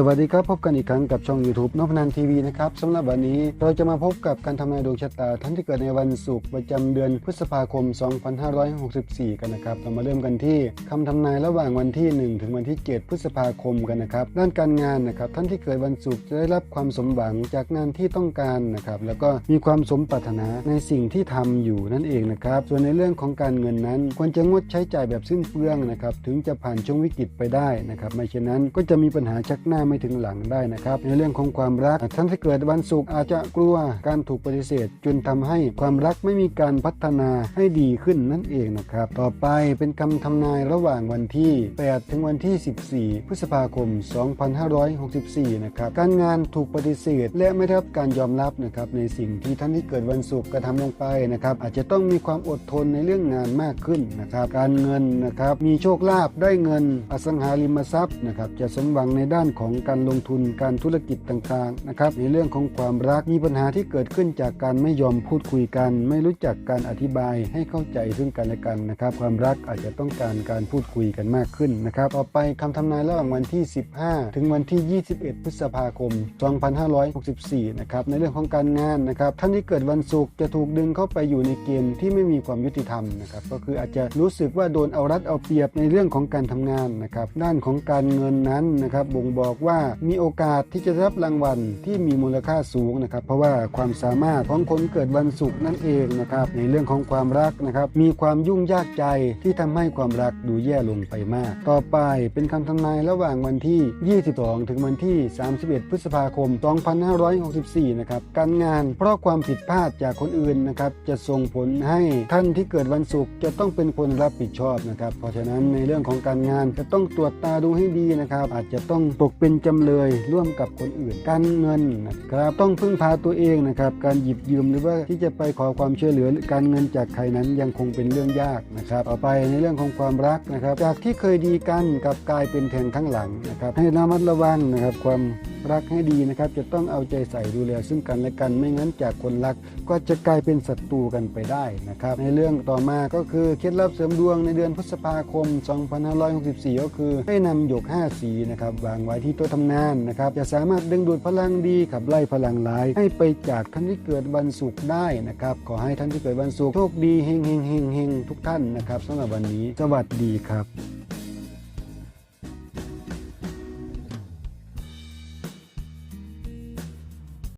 สวัสดีครับ พบกันอีกครั้งกับช่อง YouTube นพนันทีวีนะครับสำหรับวันนี้เราจะมาพบกับการทำนายดวงชะตาท่านที่เกิดในวันศุกร์ประจำเดือนพฤษภาคม 2564 กันนะครับเรามาเริ่มกันที่คำทำนายระหว่างวันที่ 1 ถึงวันที่ 7 พฤษภาคมกันนะครับด้านการงานนะครับท่านที่เกิดวันศุกร์จะได้รับความสมหวังจากงานที่ต้องการนะครับแล้วก็มีความสมปรารถนาในสิ่งที่ทำอยู่นั่นเองนะครับส่วนในเรื่องของการเงินนั้น ควรจะงดใช้จ่ายแบบสิ้นเปลืองนะครับถึงจะผ่านช่วงวิกฤตไปได้นะครับไม่เช่นนั้นก็จะมีปัญหาชักหน้าไม่ถึงหลังได้นะครับ ในเรื่องของความรักท่านที่เกิดวันศุกร์อาจจะกลัวการถูกปฏิเสธจนทำให้ความรักไม่มีการพัฒนาให้ดีขึ้นนั่นเองนะครับ ต่อไปเป็นคำทำนายระหว่างวันที่ 8 ถึงวันที่ 14 พฤษภาคม 2564 นะครับ การงานถูกปฏิเสธและไม่ได้รับการยอมรับนะครับในสิ่งที่ท่านที่เกิดวันศุกร์กระทำลงไปนะครับ อาจจะต้องมีความอดทนในเรื่องงานมากขึ้นนะครับ การเงินนะครับมีโชคลาภได้เงินอสังหาริมทรัพย์นะครับจะสมหวังในด้านของการลงทุนการธุรกิจต่างๆนะครับในเรื่องของความรักมีปัญหาที่เกิดขึ้นจากการไม่ยอมพูดคุยกัน ไม่รู้จักการอธิบายให้เข้าใจซึ่งกันและกันนะครับ ความรักอาจจะต้องการการพูดคุยกันมากขึ้นนะครับต่อไปคำทำนายระหว่างวันที่ 15 ถึงวันที่ 21 พฤษภาคม 2564 นะครับในเรื่องของการงานนะครับท่านที่เกิดวันศุกร์จะถูกดึงเข้าไปอยู่ในเกณฑ์ที่ไม่มีความยุติธรรมนะครับก็คืออาจจะรู้สึกว่าโดนเอารัดเอาเปรียบในเรื่องของการทำงานนะครับด้านของการเงินนั้นนะครับบ่งบอกว่ามีโอกาสที่จะรับรางวัลที่มีมูลค่าสูงนะครับ เพราะว่าความสามารถของคนเกิดวันศุกร์นั่นเองนะครับ ในเรื่องของความรักนะครับ มีความยุ่งยากใจที่ทำให้ความรักดูแย่ลงไปมาก ต่อไปเป็นคำทำนายระหว่างวันที่ 22 ถึงวันที่ 31 พฤษภาคม 2564 นะครับ การงานเพราะความผิดพลาดจากคนอื่นนะครับ จะส่งผลให้ท่านที่เกิดวันศุกร์จะต้องเป็นคนรับผิดชอบนะครับ เพราะฉะนั้นในเรื่องของการงานจะต้องตรวจตาดูให้ดีนะครับ อาจจะต้องตกเป็น็นจำเลยร่วมกับคนอื่น การเงินนะครับต้องพึ่งพาตัวเองนะครับการหยิบยืมหรือว่าที่จะไปขอความช่วยเหลือการเงินจากใครนั้นยังคงเป็นเรื่องยากนะครับต่อไปในเรื่องของความรักนะครับ จากที่เคยดีกันกับกลายเป็นแทงข้างหลังนะครับให้ระมัดระวังนะครับความรักให้ดีนะครับ จะต้องเอาใจใส่ดูแลซึ่งกันและกันไม่งั้นจากคนรักก็จะกลายเป็นศัตรูกันไปได้นะครับ ในเรื่องต่อมาก็คือเคล็ดลับเสริมดวงในเดือนพฤษภาคม 2564 ก็คือให้นำหยก 5 สีนะครับวางไว้ที่โต๊ะทำงานนะครับจะสามารถดึงดูดพลังดีขับไล่พลังร้าย ให้ไปจากท่านที่เกิดวันศุกร์ได้นะครับขอให้ท่านที่เกิดวันศุกร์โชคดีเฮงเฮงเฮงเฮงทุกท่านนะครับสำหรับวันนี้สวัสดีครับ